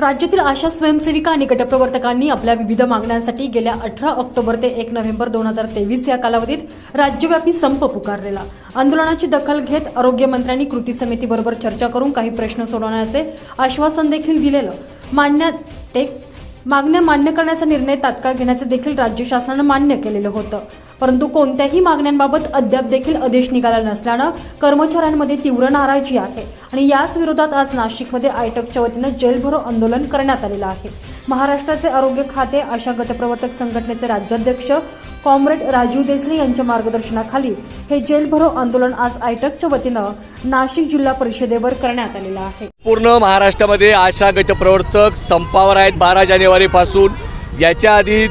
राज्यातील आशा स्वयंसेविका आणि गटप्रवर्तकांनी आपल्या विविध मागण्यांसाठी गेल्या अठरा ऑक्टोबर ते एक नोव्हेंबर दोन हजार तेवीस या कालावधीत राज्यव्यापी संप पुकारलेला. आंदोलनाची दखल घेत आरोग्यमंत्र्यांनी कृती समितीबरोबर चर्चा करून काही प्रश्न सोडवण्याचे आश्वासन देखील दिलेलं. मान्य टेक मागण्या मान्य करण्याचा निर्णय तात्काळ घेण्याचे देखील राज्य शासनानं मान्य केलेलं होतं. परंतु कोणत्याही मागण्यांबाबत अद्याप देखील आदेश निघाला नसल्यानं कर्मचाऱ्यांमध्ये तीव्र नाराजी आहे आणि याच विरोधात आज नाशिकमध्ये आयटकच्या वतीनं जेलभरो आंदोलन करण्यात आलेलं आहे. महाराष्ट्राचे आरोग्य खाते अशा गटप्रवर्तक संघटनेचे राज्याध्यक्ष कॉम्रेड राजीव देसले यांच्या मार्गदर्शनाखाली हे जेलभरो आंदोलन आज आयटकच्या वतीनं नाशिक जिल्हा परिषदेवर करण्यात आलेलं आहे. पूर्ण महाराष्ट्रामध्ये आशा गटप्रवर्तक संपावर आहेत बारा जानेवारीपासून. याच्या आधी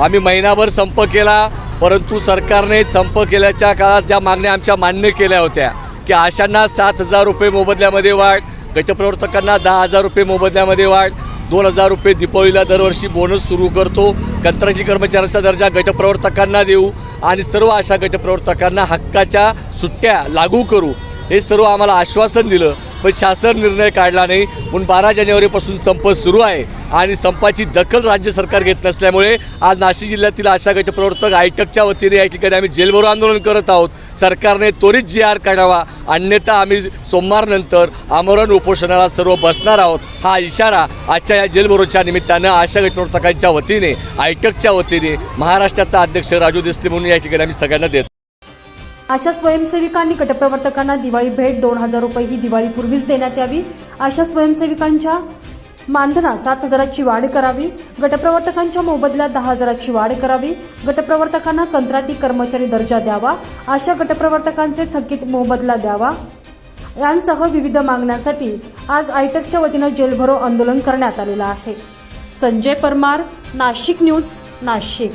आम्ही महिनाभर संप केला परंतु सरकारने संप केल्याच्या काळात ज्या मागण्या आमच्या मान्य केल्या होत्या की आशांना सात हजार रुपये मोबदल्यामध्ये वाढ गटप्रवर्तकांना दहा हजार रुपये मोबदल्यामध्ये वाढ दोन हजार रुपये दीपावलीला दरवर्षी बोनस सुरू करतो कंत्राटी कर्मचाऱ्यांचा दर्जा गटप्रवर्तकांना देऊ आणि सर्व अशा गटप्रवर्तकांना हक्काच्या सुट्ट्या लागू करू. हे सर्व आम्हाला आश्वासन दिलं. पण शासन निर्णय काढला नाही. म्हणून बारा जानेवारीपासून संप सुरू आहे आणि संपाची दखल राज्य सरकार घेत नसल्यामुळे आज नाशिक जिल्ह्यातील आशा गटप्रवर्तक आयटकच्या वतीने या ठिकाणी आम्ही जेलभरो आंदोलन करत आहोत. सरकारने त्वरित जी आर काढावा. अन्यथा आम्ही सोमवारनंतर आमरण उपोषणाला सर्व बसणार आहोत. हा इशारा आजच्या या जेलभरोच्या निमित्तानं आशा गटप्रवर्तकांच्या वतीने आयटकच्या वतीने महाराष्ट्राचा अध्यक्ष राजू देसले म्हणून या ठिकाणी आम्ही सगळ्यांना देतो. अशा स्वयंसेविकांनी गटप्रवर्तकांना दिवाळी भेट दोन हजार रुपये ही दिवाळीपूर्वीच देण्यात यावी. अशा स्वयंसेविकांच्या मानधनात सात हजाराची वाढ करावी. गटप्रवर्तकांच्या मोबदल्यात दहा हजाराची वाढ करावी. गटप्रवर्तकांना कंत्राटी कर्मचारी दर्जा द्यावा. अशा गटप्रवर्तकांचे थकीत मोबदला द्यावा. यांसह विविध मागण्यांसाठी आज आयटकच्या वतीनं जेलभरो आंदोलन करण्यात आलेलं आहे. संजय परमार नाशिक न्यूज नाशिक.